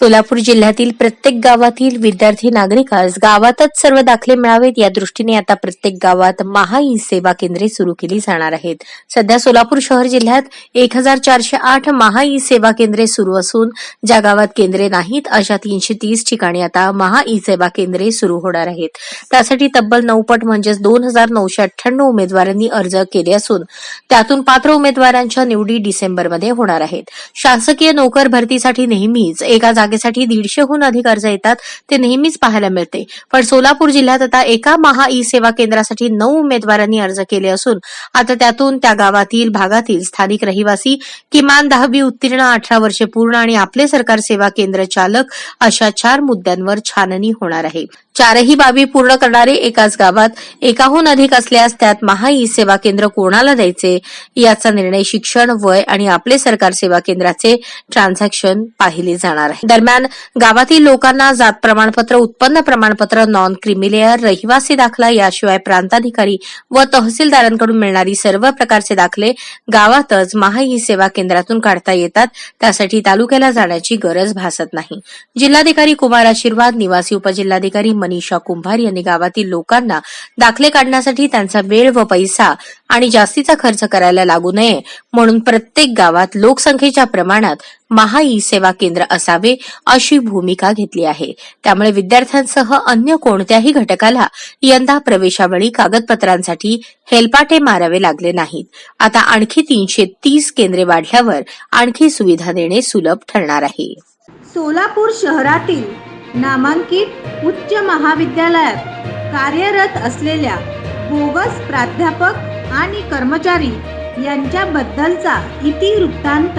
सोलापूर जिल्ह्यातील प्रत्येक गावातील विद्यार्थी नागरिकास गावातच सर्व दाखले मिळावेत. या दृष्टीने आता प्रत्येक गावात महा ई सेवा केंद्रे सुरू केली जाणार आहेत. सध्या सोलापूर शहर जिल्ह्यात एक हजार चारशे आठ महा ई सेवा केंद्रे सुरू असून ज्या गावात केंद्रे नाहीत अशा तीनशे तीस ठिकाणी आता महा ई सेवा केंद्रे सुरू होणार आहेत. त्यासाठी तब्बल नऊपट म्हणजेच दोन हजार नऊशे अठ्ठ्याण्णव उमेदवारांनी अर्ज केले असून त्यातून पात्र उमेदवारांच्या निवडी डिसेंबरमध्ये होणार आहेत. शासकीय नोकर भरतीसाठी नेहमीच एका जागेसाठी दीडशेहून अधिक अर्ज येतात ते नेहमीच पाहायला मिळते. पण सोलापूर जिल्ह्यात आता एका महा ई सेवा केंद्रासाठी नऊ उमेदवारांनी अर्ज केले असून आता त्यातून त्या गावातील भागातील स्थानिक रहिवासी किमान दहावी उत्तीर्ण अठरा वर्षे पूर्ण आणि आपले सरकार सेवा केंद्र चालक अशा चार मुद्द्यांवर छाननी होणार आहे. चारही बाबी पूर्ण करणारे एकाच गावात एकाहून अधिक असल्यास त्यात महा ई सेवा केंद्र कोणाला द्यायचे? याचा निर्णय शिक्षण वय आणि आपले सरकार सेवा केंद्राचे ट्रान्झॅक्शन पाहिले जाणार आहे. दरम्यान गावातील लोकांना जात प्रमाणपत्र उत्पन्न प्रमाणपत्र नॉन क्रिमिलेअर रहिवासी दाखला याशिवाय प्रांताधिकारी व तहसीलदारांकडून मिळणारी सर्व प्रकारचे दाखले गावातच महा ई सेवा केंद्रातून काढता येतात. त्यासाठी तालुक्याला जाण्याची गरज भासत नाही. जिल्हाधिकारी कुमार आशीर्वाद निवासी उपजिल्हाधिकारी मनीषा कुंभार यांनी गावातील लोकांना दाखले काढण्यासाठी त्यांचा वेळ व पैसा आणि जास्तीचा खर्च करायला लागू नये म्हणून प्रत्येक गावात लोकसंख्येच्या प्रमाणात महा ई सेवा केंद्र असावे अशी भूमिका घेतली आहे. त्यामुळे विद्यार्थ्यांसह अन्य कोणत्याही घटकाला यंदा प्रवेशावेळी कागदपत्रांसाठी हेलपाटे मारावे लागले नाहीत. आता आणखी तीनशे तीस केंद्रे वाढल्यावर आणखी सुविधा देणे सुलभ ठरणार आहे. सोलापूर शहरातील नामांकित उच्च महाविद्यालयात कार्यरत असलेल्या बोगस प्राध्यापक आणि कर्मचारी यांच्याबद्दलचा इतिवृत्तांत